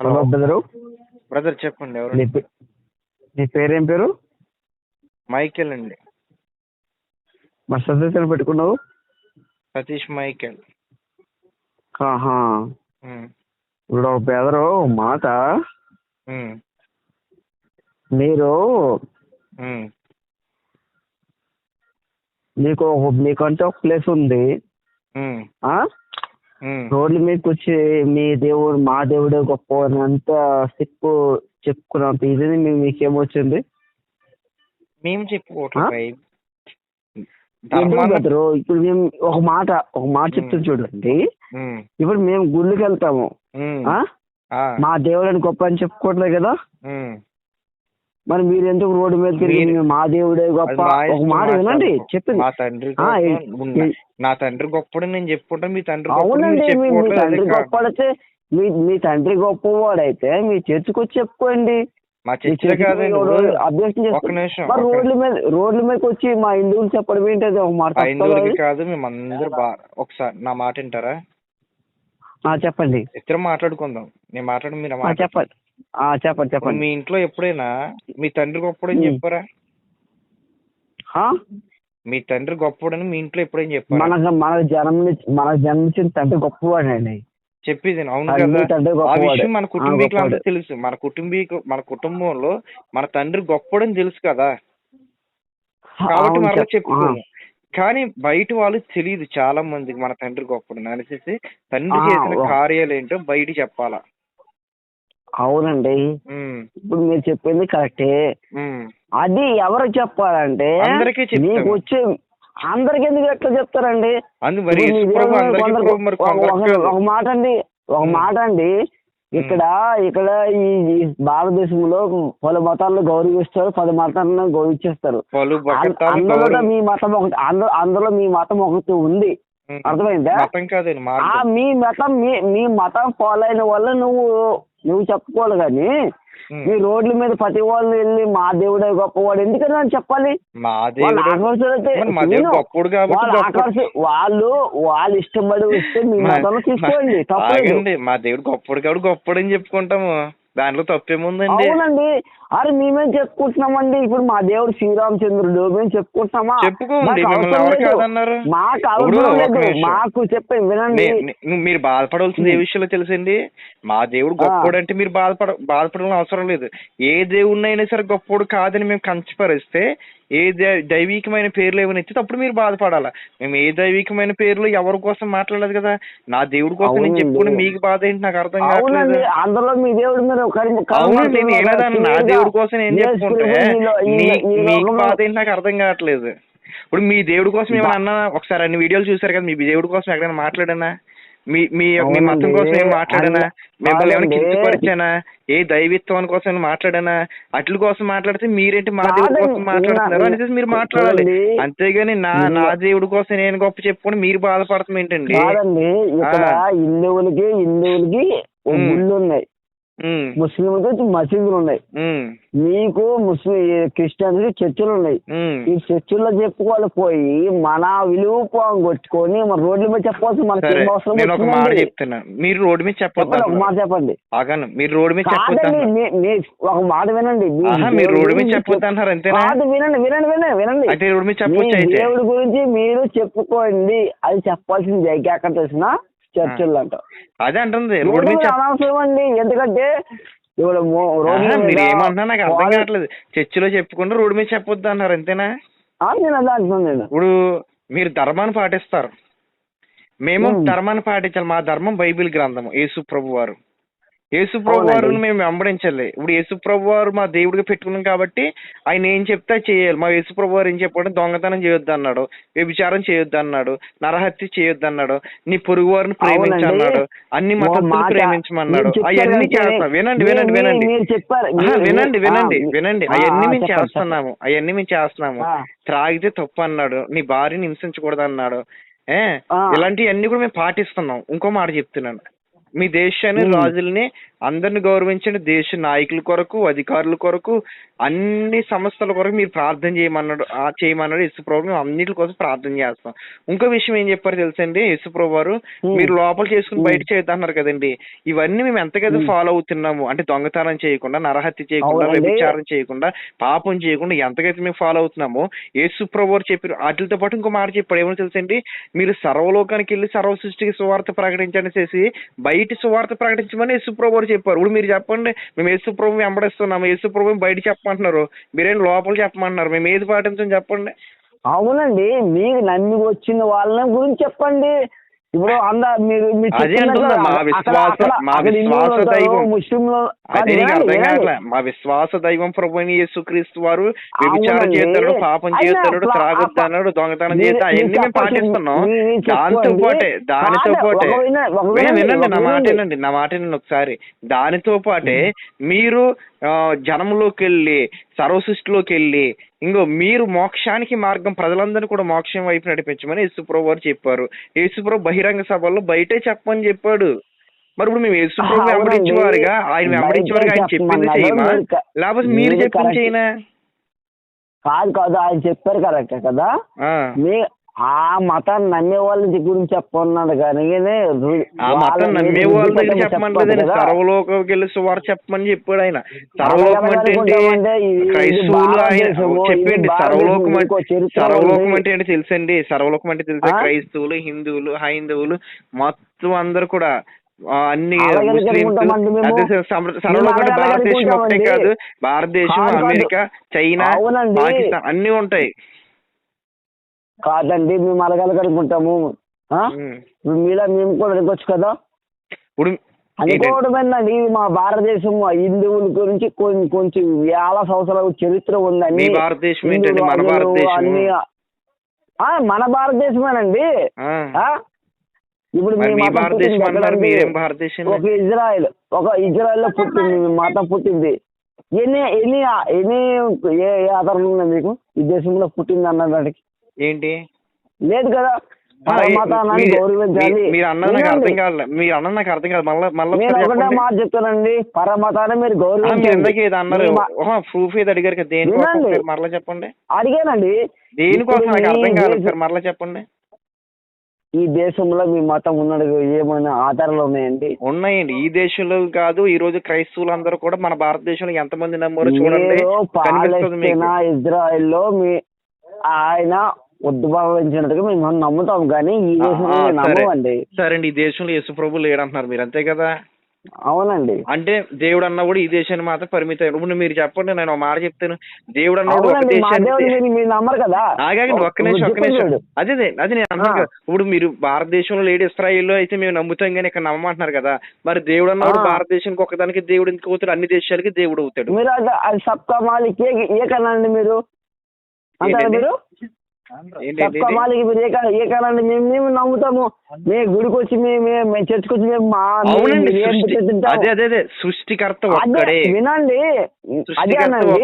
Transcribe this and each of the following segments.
Hello brother. Brother చెప్పండి ఎవరు? నీ పే- నీ పేరేం పేరు? మైకేల్ అండి. మరి సదస్సుని పెట్టుకున్నావు? సతీష్ మైకేల్. ఆహా. ఉమ్, ఇప్పుడు ఒక బెదరు మాట. ఉమ్, మీరు ఉమ్, మీకు ఒక- మీకంటే ఒక ప్లేస్ ఉంది. ఉమ్, ఆ? ఉమ్. రోడ్ల మీదకి వచ్చి మీ దేవుడు మా దేవుడే గొప్ప అని అంత చెప్పు చెప్పుకున్నంత ఇది మీకేమొచ్చింది? మేము చెప్పుకోవట్లేదు ఆ? భయ్. ఎందుకు ధర్మాన్ని బెదరు ఇప్పుడు మేము ఒక మాట ఒక మాట చెప్తాను చూడండి. ఉమ్, ఇప్పుడు మేము గుళ్ళకి వెళ్తాము ఉమ్, ఆ? ఆ, మా దేవుడని గొప్ప అని చెప్పుకోవట్లేదు కదా? ఉమ్. మరి మీరు ఎందుకు రోడ్డు మీద తిరిగి మా దేవుడే గొప్ప మా ఒక మాట వినండి. చెప్పింది. మా తండ్రి నా తండ్రి గొప్పడు నేను చెప్పుకుంటా మీ తండ్రి అవునండి మీ తండ్రి. గొప్పవాడైతే మీ మీ తండ్రి గొప్పవాడైతే మీ చర్చికి వచ్చి చెప్పుకోండి. మా కాదండి చేస్తారు మరి ఒక్క- రోడ్ల మీద రోడ్ల మీదకి వచ్చి మా హిందువులు చెప్పడం ఏంటది? ఒక మాట హైందవులకి? కాదు మేము అందరూ బా ఒకసారి నా మాట వింటారా? చెప్పండి. ఇద్దరం మాట్లాడుకుందాం. నేను మాట్లాడి మీరు చెప్పండి. చెప్పండి చెప్పండి మీ ఇంట్లో ఎప్పుడైనా మీ తండ్రి గొప్పడని. చెప్పారా? మీ తండ్రి గొప్పడని మీ ఇంట్లో ఎప్పుడైనా చెప్పారా మనకు మన జన్మ మనకు జన్మించిన తండ్రి గొప్పవాడండి చెప్పేది విను. అవును కదా ఆ. విషయం మన. తెలుసు మన కుటుంబీకు మన కుటుంబంలో మన తండ్రి గొప్పడని తెలుసు కదా కాబట్టి చెప్- చెప్పుకోము కానీ బయట వాళ్ళు తెలియదు చాలా మందికి మన తండ్రి గొప్పడు అనేసి తండ్రి చేసిన. కార్యాలు ఏంటో బయట చెప్పాలా అవునండి ఇప్పుడు మీరు చెప్పింది కరెక్టే. అది ఎవరు చెప్పాలంటే. మీకు వచ్చే అందరికి ఎందుకు ఎట్లా చెప్తారండి ఒక- మాట అండి ఒక. మాట అండి ఇక్కడ ఇక్కడ ఈ భారతదేశంలో పలు మతాలను గౌరవిస్తారు పలు మతాలను గౌరవించేస్తారు అందులో. మీ మతం ఒకటి అందు- అందులో మీ మతం ఒకటి ఉంది. అర్థమైందా మీ మతం మీ మీ మతం ఫాలో అయిన వల్ల నువ్వు నువ్వు చెప్పుకోవాలి కానీ. మీ రోడ్ల మీద ప్రతి వాళ్ళు వెళ్ళి మా దేవుడే గొప్పవాడు. ఎందుకని అని చెప్పాలి? మా వాళ్ళు వాళ్ళు వాళ్ళు ఇష్టపడి వస్తే మీ మతంలో తీసుకోండి. ఆగండి. మా దేవుడు గొప్పడు కాబట్టి గొప్పడు అని చెప్పుకుంటాము. దాంట్లో తప్పేముందండి? అవునండి. అరే మేమేం చెప్పుకుంటున్నామండి? ఇప్పుడు మా దేవుడు శ్రీరామచంద్రుడు మేము చెప్పుకుంటున్నామా? చెప్పుకోండి, మాకు అవసరం లేదు. మాకు ఇప్పుడు అవసరం ఒక లేదు. నిమిషం. మాకు చెప్పే వినండి. మీరు బాధపడవలసింది ఏ. విషయంలో తెలుసండి? మా దేవుడు. గొప్పోడు అంటే మీరు బాధపడ బాధపడాల్సిన అవసరం లేదు. ఏ దేవుడినైనా సరే గొప్పోడు కాదని మేము కంచిపరిస్తే ఏ దైవికమైన పేర్లు ఏమైనా ఇస్తే అప్పుడు మీరు బాధపడాలా? మేము ఏ దైవికమైన పేర్లు ఎవరి కోసం మాట్లాడలేదు కదా? నా దేవుడి కోసం నేను. చెప్పుకుని మీకు బాధ ఏంటి? నాకు అర్థం అవునండి. అందులో మీ దేవుడి ఏనాదన్నా నా క్లియర్గా దేవుడి కోసం ఏం చెప్పుకుంటే మీ బాధ ఏంటి నాకు అర్థం కావట్లేదు ఇప్పుడు మీ దేవుడి కోసం ఏమైనా అన్నా ఒకసారి అన్ని వీడియోలు చూసారు కదా మీ దేవుడి కోసం ఎక్కడైనా మాట్లాడానా మీ మీ. మతం కోసం ఏం మాట్లాడానా మిమ్మల్ని ఏమైనా. కించపరిచానా ఏ దైవిత్వం కోసం ఏమైనా మాట్లాడానా అట్ల కోసం మాట్లాడితే మీరేంటి మా దేవుడి. కోసం మాట్లాడుతున్నారు అనేసి మీరు మాట్లాడాలి. అంతేగాని నా నా దేవుడి కోసం నేను గొప్ప చెప్పుకొని మీరు బాధపడతాం ఏంటండి. హిందువులకి హిందువులకి ఉన్నాయి ముస్లింలకి మసీదులు ఉన్నాయి మీకు ముస్లిం క్రిస్టియన్స్ చర్చిలు ఉన్నాయి. ఈ చర్చిల్లో చెప్పుకోవాలి పోయి మన విలువ పోగొట్టుకొని మన రోడ్ల మీద చెప్పాల్సి మనకి అవసరం నేను ఒక మాట? చెప్తున్నా. మీరు రోడ్డు మీద చెప్పొద్దు చెప్పండి ఒక మాట. చెప్పండి. ఆగను మీరు రోడ్డు మీద చెప్పొద్దు ఒక మాట వినండి. మీరు రోడ్డు మీద చెప్పొద్దు అంతేనా? కాదు వినండి వినండి వినండి వినండి. రోడ్డు మీద చెప్పొచ్చు అయితే? దేవుడి గురించి మీరు చెప్పుకోండి. అది చెప్పాల్సింది ఎక్కడ తెలిసిన. చర్చిల్లో అంట. అదే అంటుంది. రోడ్డు మీద అనవసరం అండి ఎందుకంటే ఇప్పుడు మీరు ఏమంటున్నా నాకు అర్థం కావట్లేదు. చర్చిలో చెప్పుకుంటే రోడ్డు మీద చెప్పొద్దు అన్నారు అంతేనా? ఆ, నేను అదే అంటున్నాను నేను. ఇప్పుడు మీరు ధర్మాన్ని పాటిస్తారు. మేము. ధర్మాన్ని పాటించాలి. మా ధర్మం బైబిల్ గ్రంథం యేసు ప్రభు వారు. యేసు ప్రభు అవునండి. వారిని మేము వెంబడించాలి. ఇప్పుడు యేసు ప్రభు వారు మా దేవుడిగా పెట్టుకున్నాం కాబట్టి ఆయన ఏం చెప్తే చేయాలి. మా యేసు ప్రభు వారు ఏం చెప్పాడు దొంగతనం చేయొద్దు అన్నాడు వ్యభిచారం చేయొద్దు అన్నాడు నరహత్య చేయొద్దు అన్నాడు నీ పొరుగు వారిని ప్రేమించు అవునండి. అన్నాడు అన్ని మాట ప్రేమించమన్నాడు. అవన్నీ చేస్తాం. వినండి వినండి వినండి. వినండి వినండి వినండి. అవన్నీ మేము చేస్తున్నాము అవన్నీ మేము చేస్తున్నాము. త్రాగితే తప్పు అన్నాడు నీ భార్యని హింసించకూడదు అన్నాడు. ఏ. ఇలాంటివన్నీ కూడా మేము పాటిస్తున్నాం. ఇంకో మాట చెప్తున్నాను. మీ దేశాన్ని. రాజుల్ని అందరిని గౌరవించండి దేశ నాయకుల కొరకు అధికారుల కొరకు అన్ని సంస్థల కొరకు మీరు ప్రార్థన చేయమన్నాడు ఆ చేయమన్నాడు యేసుప్రభు మేము అన్నిటి కోసం ప్రార్థన చేస్తాం ఇంకో విషయం ఏం చెప్పారు తెలుసండి యేసుప్రభు వారు. మీరు లోపల చేసుకుని. బయట చేద్దామన్నారు కదండి ఇవన్నీ మేము ఎంతకైతే. ఫాలో అవుతున్నాము అంటే దొంగతనం చేయకుండా నరహత్య చేయకుండా. వ్యభిచారం చేయకుండా పాపం చేయకుండా ఎంతకైతే మేము ఫాలో అవుతున్నామో యేసు ప్రభు వారు చెప్పారు వాటితో పాటు ఇంకో మాట చెప్పాడు ఏమో తెలుసండి మీరు సర్వలోకానికి వెళ్ళి సర్వ సృష్టికి సువార్త ప్రకటించండి చేసి బయట సువార్త ప్రకటించమని యేసు వారు చెప్పారు. ఇప్పుడు మీరు చెప్పండి మేము యేసుప్రభు వెంబడిస్తున్నాము యేసు బయట చెప్పమంటున్నారు. మీరేం లోపల చెప్పమంటున్నారు? మేము ఏది పాటించం చెప్పండి. అవునండి మీరు నమ్మి వచ్చిన వాళ్ళ గురించి చెప్పండి. ఇప్పుడు అంద మీరు మా విశ్వాస- దైవం. ముస్లింలు అదే కాదు, నీకు అర్థం వినండి, కావట్లే వినండి. మా విశ్వాస దైవం ప్రభు అయిన యేసుక్రీస్తు వారు వ్యభిచారం. చేస్తాడు పాపం చేస్తాడు త్రాగొద్దన్నాడు దొంగతనం చేస్తా అవన్నీ మేము పాటిస్తున్నాం దానితో. పాటే దానితో పాటే వినండి, నా మాట వినండి. నా మాట వినండి ఒకసారి దానితో పాటే మీరు జనంలోకి వెళ్ళి సర్వసృష్టిలోకి వెళ్ళి ఇంకో మీరు మోక్షానికి మార్గం ప్రజలందరినీ కూడా మోక్షం వైపు నడిపించమని యేసుప్రభు వారు చెప్పారు యేసుప్రభు బహిరంగ సభల్లో బయటే చెప్పమని చెప్పాడు మరి ఇప్పుడు మేము యేసుప్రభు. వెంబడించేవారుగా ఆయన వెంబడించేవారుగా ఆయన చెప్పింది. చేయమా లేకపోతే మీరు చెప్పింది. చేయనా కాదు కాదు ఆయన చెప్పారు కరెక్ట్ కదా. మీ ఆ మతాన్ని నమ్మే వాళ్ళ గురించి చెప్పన్నాడు కానీ ఆ మతం నమ్మే వాళ్ళ దగ్గర కదా. సర్వలోకంకి వెళ్ళి సువార్ చెప్పమని చెప్పాడు ఆయన సర్వలోకం అంటే క్రైస్తవులు ఆయన చెప్పండి సర్వలోకం అంటే సర్వలోకం. అంటే ఏంటి తెలుసండి సర్వలోకం అంటే తెలుసా? క్రైస్తవులు హిందువులు హైందవులు మొత్తం అందరు కూడా అన్ని సర్వలోకం భారతదేశం ఒకటే. కాదు భారతదేశం. America China. పాకిస్తాన్ అన్ని ఉంటాయి కాదండి మేము. ఇప్పుడు మీలా మేము కూడా అనుకోవచ్చు కదా? ఇప్పుడు? అనుకోవడమేనండి మా భారతదేశం హిందువుల గురించి కొంచెం కొంచెం వేల సంవత్సరాల చరిత్ర ఉందని మీ భారతదేశం ఏంటండి? మన భారతదేశం. మన భారతదేశమేనండి? ఇప్పుడు ఒక ఇజ్రాయెల్ ఒక ఇజ్రాయెల్లో పుట్టింది మీ మతం పుట్టింది. ఎన్ని ఎన్ని ఎన్ని ఆధారాలు ఉన్నాయి మీకు? ఈ దేశంలో పుట్టింది అన్నదానికి ఏంటి? లేదు కదా. మీరు- అన్నది నాకు. అర్థం కాదు మీరు అన్నది నాకు అర్థం కాదు. మళ్ళీ మళ్ళీ. మాట చెప్తానండి. పరమతాన్ని మీరు గౌరవించండి. అన్నారు? ప్రూఫ్ ఏదో అడిగారు కదా. దేనికోసం? మరలా చెప్పండి. అడిగానండి. దేనికోసం? నాకు అర్థం కాదు ఒకసారి మరలా చెప్పండి. ఈ దేశంలో మీ మతం ఉన్నది ఏమైనా ఆధారాలు ఉన్నాయండి? ఉన్నాయండి. ఈ దేశంలో కాదు ఈ రోజు క్రైస్తవులు అందరూ కూడా మన భారతదేశంలో ఎంతమంది నమ్మారో చూడండి. ఇజ్రాయెల్లో మీ ఆయన ఉద్భవించినట్టుగా మేము నమ్ముతాం కానీ ఈ దేశంలో సరే. అండి ఈ దేశంలో యేసు ప్రభు లేడంటున్నారు మీరు అంతే కదా? అవునండి. అంటే దేవుడు అన్న కూడా ఈ దేశాన్ని మాత్రం పరిమితం ఇప్పుడు మీరు చెప్పండి నేను మాట చెప్తాను. దేవుడు మీరు నమ్మరు కదా. ఒక్క నిమిషం ఒక్క నిమిషం. అదే అదే నేను అన్నాను. ఇప్పుడు మీరు భారతదేశంలో లేడు ఇస్రాయిల్లో అయితే మేము నమ్ముతాం కానీ ఇక్కడ నమ్మమంటున్నారు కదా. మరి దేవుడు అన్నవాడు ఆ. భారతదేశానికి ఒకదానికి దేవుడు ఎందుకు అవుతాడు? అన్ని దేశాలకి దేవుడు అవుతాడు. మీరు మాలిక్ ఏ కనండి మీరు? మీరు? ఏ కనండి మేము మేము నమ్ముతాము. మేము గుడికి వచ్చి మేము మేము చర్చికి వచ్చి మా. అదే అదే సృష్టికర్త వినండి. అదే అనండి.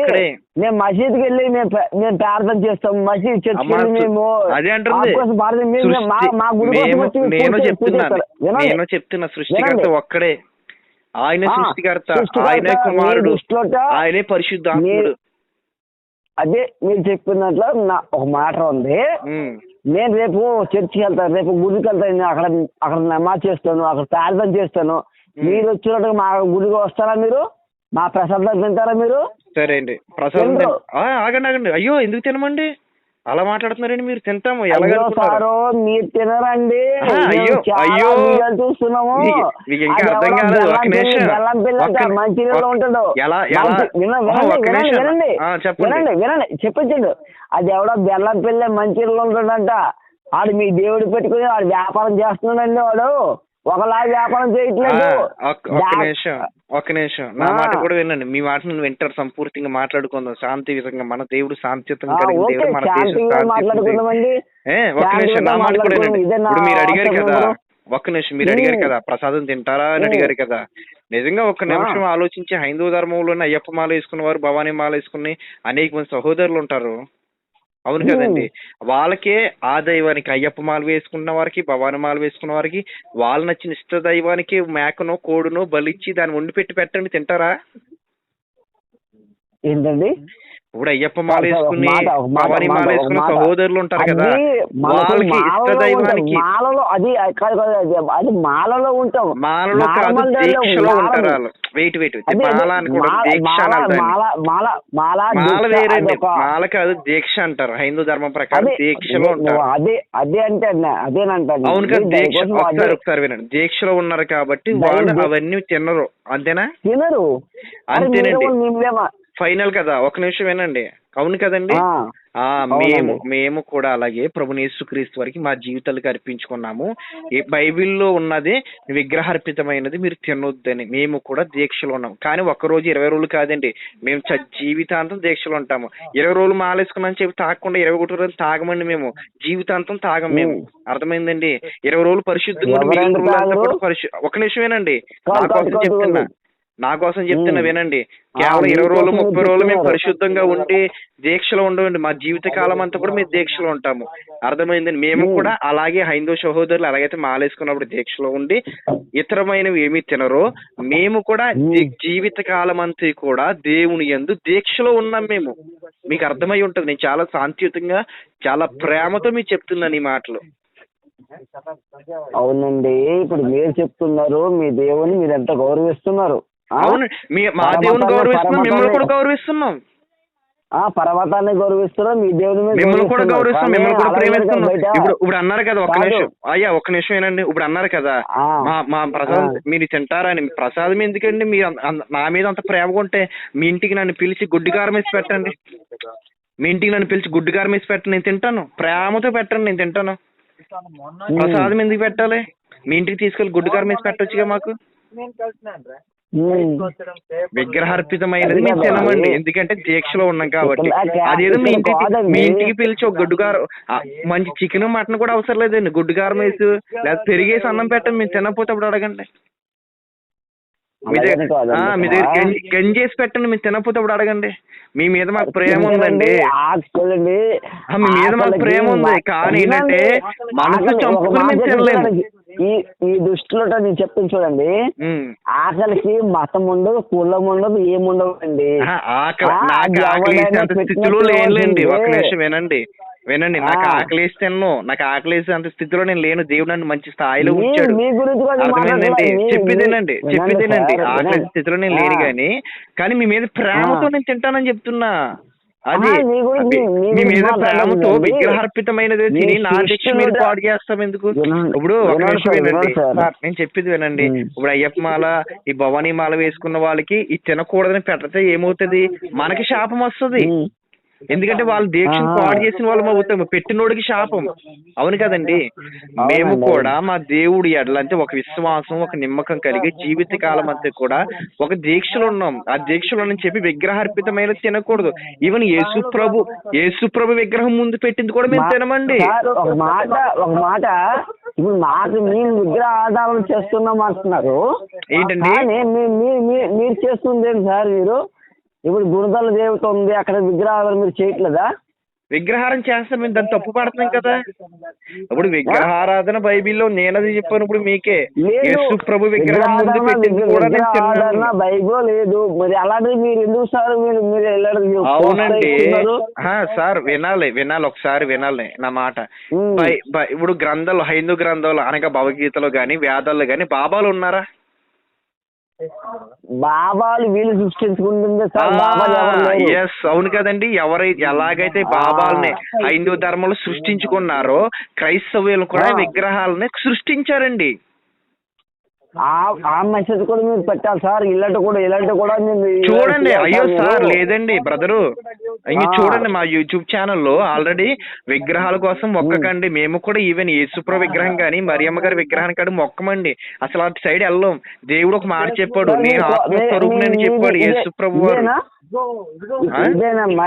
మేము మసీద్కి వెళ్ళి మేము మేము ప్రార్థన చేస్తాం. మసీద్ చర్చికి వెళ్ళి మేము అదే అంటుంది. మా మా గుడి నేను చెప్తున్నాను. వినండి. నేను చెప్తున్నా సృష్టికర్త. ఒక్కడే. ఆయన సృష్టికర్త. ఆయనే మీ కుమారుడు. ఆయనే పరిశుద్ధాత్ముడు. అదే మీరు చెప్పినట్లు నా ఒక మాట ఉంది. నేను రేపు చర్చికి వెళ్తాను రేపు గుడికి వెళ్తాను నేను అక్కడ అక్కడ నమాజ్ చేస్తాను అక్కడ ప్రార్థన చేస్తాను. మీరు వచ్చినట్టుగా మా గుడికి వస్తారా మీరు? మా ప్రసాదం తింటారా మీరు? సరే అండి. ప్రసాదం ఆగండి ఆగండి. అయ్యో ఎందుకు తినమండి? అలా మాట్లాడుతున్నారండి మీరు? తింటాము. సారు మీరు తినరండి. అయ్యో, అయ్యో. చూస్తున్నాము. మీకు- ఇంకా అర్థం కాలేదు. నిమిషం. మంచినీళ్ళు ఉంటాడు ఎలా- ఎలా- మంచి- వినండి వినండి. వినండి. ఆ, చెప్పండి. వినండి వినండి. చెప్పించండు అది ఎవడో బెల్లం పిల్ల మంచినీళ్ళు ఉంటాడంట ఆడు మీ దేవుడు పెట్టుకుని వాడు వ్యాపారం చేస్తున్నాడండి వాడు. ఒకలా వ్యాపారం చేయట్లేదు ఒక్క దా- నిమిషం ఒక్క నిమిషం నా. మాట కూడా వినండి మీ మాట నేను వింటారు సంపూర్తిగా మాట్లాడుకుందాం శాంతియుతంగా మన దేవుడు శాంతియుతంగా కలిగిన దేవుడు మన దేశం ఒక్క నిమిషం నా మాట కూడా మాట్లాడుకుందాం. వినండి ఇదే నా ఇప్పుడు మీరు అడిగారు కదా? ఒక్క నిమిషం మీరు అడిగారు. కదా ప్రసాదం తింటారా అని. అడిగారు కదా నిజంగా ఒక్క. నిమిషం ఆలోచించి హైందవ ధర్మంలోనే అయ్యప్ప మాల వేసుకున్న వారు భవానీ మాల వేసుకుని అనేక మంది సహోదరులు ఉంటారు అవును కదండి. వాళ్ళకే ఆ దైవానికి అయ్యప్ప మాల వేసుకున్న వారికి భవాని మాల వేసుకున్న వారికి వాళ్ళు నచ్చిన ఇష్ట దైవానికి మేకనో కోడునో బలిచ్చి దాన్ని వండి పెట్టి పెట్టండి తింటారా? ఏంటండి? ఇప్పుడు అయ్యప్ప మాల వేసుకుని మాల వేసుకున్న మాట. సహోదరులు ఉంటారు కదా వాళ్ళకి ఇష్ట మాలలో ఉంటాం. దైవానికి మాలలో అది అది మాలలో ఉంటాం మాలలో కాదు దీక్షలో ఉంటారు వాళ్ళు. వెయిట్ వెయిట్ మాల మాల- దీక్ష మాల. మాల వేరండి మాల కాదు దీక్ష అంటారు. హైందూ ధర్మం ప్రకారం దీక్షలో ఉంటారు. అదే అదే అంటే అదేనంటాను అవును కదా దీక్ష. ఒకసారి ఒకసారి వినండి. దీక్షలో ఉన్నారు కాబట్టి వాళ్ళు అవన్నీ తినరు. అంతేనా? తినరు. అంతేనండి. ఫైనల్ కదా ఒక నిమిషం వినండి. అవును కదండి? ఆ. మేము మేము కూడా అలాగే ప్రభు యేసుక్రీస్తు వారికి మా జీవితాలకు అర్పించుకున్నాము. ఈ బైబిల్లో ఉన్నది విగ్రహార్పితమైనది మీరు తినొద్దని. మేము కూడా దీక్షలో ఉన్నాం. కానీ ఒక్క రోజు ఇరవై రోజులు కాదండి. మేము జీవితాంతం దీక్షలో ఉంటాము. ఇరవై రోజులు మాలేసుకున్నాం చెప్పి తాగకుండా ఇరవై ఒకటి రోజులు తాగమండి మేము. జీవితాంతం తాగం మేము. అర్థమైందండి? ఇరవై రోజులు పరిశుద్ధంగా మిగిలిన రోజులంతా? కూడా పరిశు ఒక నిమిషం వినండి. కాదు, నా కాదు, కోసం కాదు, చెప్తున్నా. నా కోసం చెప్తున్నా. వినండి. కేవలం ఇరవై రోజులు ముప్పై రోజులు మేము. పరిశుద్ధంగా ఉండి దీక్షలో ఉండండి మా జీవిత కాలం అంతా కూడా మేము దీక్షలో ఉంటాము. అర్థమైందండి మేము. కూడా అలాగే హైందవ సహోదరులు అలాగైతే మాలేసుకున్నప్పుడు దీక్షలో ఉండి ఇతరమైనవి ఏమీ తినరో మేము కూడా జీవిత కాలం అంతా కూడా దేవుని యందు దీక్షలో ఉన్నాం మేము. మీకు అర్థమై ఉంటుంది. నేను చాలా శాంతియుతంగా చాలా ప్రేమతో మీకు చెప్తున్నాను ఈ మాటలు. అవునండి. ఇప్పుడు మీరు చెప్తున్నారు మీ దేవుని మీరు ఎంత గౌరవిస్తున్నారు? అవును మీ మా దేవుని గౌరవిస్తున్నాం మిమ్మల్ని కూడా గౌరవిస్తున్నాం. ఆ పర్వతాన్ని గౌరవిస్తున్నారు మీ దేవుని మిమ్మల్ని కూడా గౌరవిస్తున్నారు. గౌరవిస్తాం కానీ మిమ్మల్ని కూడా ప్రేమిస్తున్నాం. ఇప్పుడు ఇప్పుడు అన్నారు కదా ఒక్క కాదు. నిమిషం. అయ్యా ఒక్క నిమిషం ఏనండి ఇప్పుడు అన్నారు కదా. మా మా ప్రసాదం. మీరు తింటారని ప్రసాదం ఎందుకండి? మీరు నా మీద అంత ప్రేమగా ఉంటే మీ ఇంటికి నన్ను పిలిచి గుడ్డి కారం వేసి పెట్టండి. మీ ఇంటికి నన్ను పిలిచి గుడ్డి కారం వేసి పెట్టండి. నేను తింటాను. ప్రేమతో పెట్టండి నేను తింటాను. ప్రసాదం ఎందుకు పెట్టాలి? మీ ఇంటికి తీసుకెళ్ళి గుడ్డి కారం వేసి పెట్టొచ్చుగా మాకు. విగ్రహార్పితమైనది మేము తినమండి ఎందుకంటే దీక్షలో ఉన్నాం కాబట్టి. అదేదో మీ ఇంటికి. మీ ఇంటికి పిలిచి ఒక గుడ్డు కారం ఆ, మంచి చికెన్ మటన్ కూడా అవసరం లేదండి. గుడ్డు కారం వేసి లేదా పెరిగేసి అన్నం పెట్టండి మీరు తినకపోతే అప్పుడు అడగండి. మీ దగ్గర మీ. దగ్గర గంజి చేసి పెట్టండి మీరు తినకపోతే అప్పుడు అడగండి. మీ మీద మాకు ప్రేమ ఉందండి. మీ మీద మాకు ప్రేమ ఉంది. కానీ ఏంటంటే మనసు చంపుకుని మేము తినలేము. ఈ ఈ దృష్టిలో నేను చెప్తాను చూడండి. ఆకలికి మతం ఉండదు కులం ఉండదు ఏముండదు అండి స్థితిలో లేనులేండి ఒక. నిమిషం వినండి వినండి నాకు ఆ. ఆకలి వేసి తిన్ను నాకు ఆకలి అంత స్థితిలో నేను లేను దేవుడు నన్ను మంచి స్థాయిలో ఉంచాడు అర్థమైందండి తినండి చెప్పి తినండి ఆకలి. స్థితిలో నేను లేను. కానీ కానీ మీ మీద ప్రేమతో. నేను తింటానని చెప్తున్నా అది మీ మీద ప్రేమతో. విగ్రహార్పితమైనది తిని నా దీక్ష మీరు పాడు చేస్తాం ఎందుకు ఇప్పుడు ఒక నిమిషం వినండి నేను చెప్పేది వినండి. ఇప్పుడు అయ్యప్ప మాల ఈ భవానీ మాల వేసుకున్న వాళ్ళకి ఇది తినకూడదని పెడితే ఏమవుతుంది మనకి శాపం వస్తుంది. ఎందుకంటే వాళ్ళు దీక్షను. పాడు చేసిన వాళ్ళం అవుతాం పెట్టినోడికి శాపం. అవును కదండి? మేము. కూడా మా దేవుడి ఎడల అంటే ఒక విశ్వాసం ఒక నిమ్మకం కలిగి జీవిత కాలం అంతా కూడా ఒక దీక్షలో ఉన్నాం. ఆ దీక్షలో అని చెప్పి విగ్రహార్పితమైన తినకూడదు. ఈవెన్ యేసు ప్రభు యేసు ప్రభు విగ్రహం ముందు పెట్టింది కూడా మేము మా- తినమండి. ఒక మాట ఒక మాట. ఇప్పుడు మాకు మేము విగ్రహ ఆధారం చేస్తున్నాం అంటున్నారు. ఏంటండి? మీ- మీ- మీ- మీరు చేస్తుంది ఏంటి సార్ మీరు? ఇప్పుడు గుణదల దేవత ఉంది అక్కడ విగ్రహాలు మీరు చేయట్లేదా? విగ్రహారం చేస్తాం మేము దాన్ని తప్పు పడుతున్నాం కదా. ఇప్పుడు విగ్రహారాధన బైబిల్లో నేనది చెప్పాను ఇప్పుడు మీకే. యేసు ప్రభు విగ్రహం ముందు విగ్రహారాధన- పెట్టింది కూడా నేను విగ్రహారాధన తిన్నాను. బైబిల్ లేదు. మరి అలాంటిది మీరు ఎందుకు సార్ మీరు మీరు వెళ్ళడం అవునండి. సార్ వినాలి వినాలి ఒకసారి వినాలి నా మాట. ఇప్పుడు గ్రంథాలు హైందూ గ్రంథాలు అనగా భగవద్గీతలో గాని వేదాల్లో గాని బాబాలు ఉన్నారా? బాబాలు వీళ్ళు సృష్టించుకుంటుంది సార్. ఎస్ అవును కదండి ఎవరై ఎలాగైతే బాబాల్ని హైందూ ధర్మంలో సృష్టించుకున్నారో క్రైస్తవులు కూడా. విగ్రహాలని సృష్టించారండి ఆ ఆ మెసేజ్ కూడా మీరు పెట్టాలి సార్ ఇలాంటి కూడా ఇలాంటి కూడా చూడండి అయ్యో. సార్ లేదండి బ్రదరు ఆ. చూడండి మా యూట్యూబ్ ఛానల్లో ఆల్రెడీ విగ్రహాల కోసం మొక్కకండి మేము కూడా ఈవెన్ యేసుప్ర విగ్రహం కానీ మరియమ్మ గారి విగ్రహాన్ని కానీ మొక్కమండి. అసలు అటు సైడ్ వెళ్ళం దేవుడు ఒక మాట చెప్పాడు నేను ఆత్మస్వరూపునని చెప్పాడు మీ- యేసు ప్రభు వారు. ఇదేనా? ఆ? ఇదేనా మా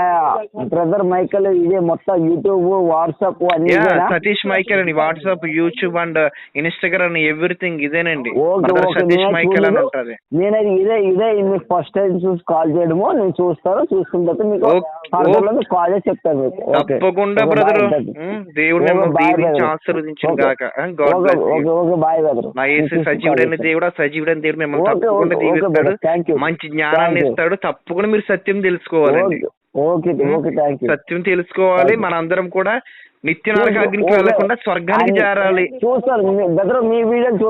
బ్రదర్ మైకల్ ఇదే మొత్తం యూట్యూబ్ వాట్సాప్ అన్ని? సతీష్ మైకేల్ అండి. WhatsApp YouTube and Instagram everything ఇదేనండి. సతీష్ నేనే మైకేల్ అని. ఉంటుంది నేనైతే ఇదే ఇదే ఫస్ట్ టైం చూసి కాల్ చేయడము నేను చూస్తాను చూసుకున్న తర్వాత మీకు చెప్తాను తప్పకుండా బ్రదర్. దేవుడు దీవించి. ఆశీర్వదించిన. గాక. గాడ్ బ్లెస్ నా యేసు సజీవుడైన దేవుడు సజీవుడైన దేవుడు మిమ్మల్ని తప్పకుండా దీవిస్తాడు. మంచి జ్ఞానాన్ని. ఇస్తాడు. తప్పకుండా మీరు సత్యం తెలుసుకోవాలండి. ఓకే ఓకే థ్యాంక్ యూ సత్యం తెలుసుకోవాలి. మనందరం కూడా నిత్య నరకాగ్నికి ఓకే. వెళ్ళకుండా స్వర్గానికి చేరాలి చూస్తాను బ్రదర్ మీ వీడియో చూస్తాను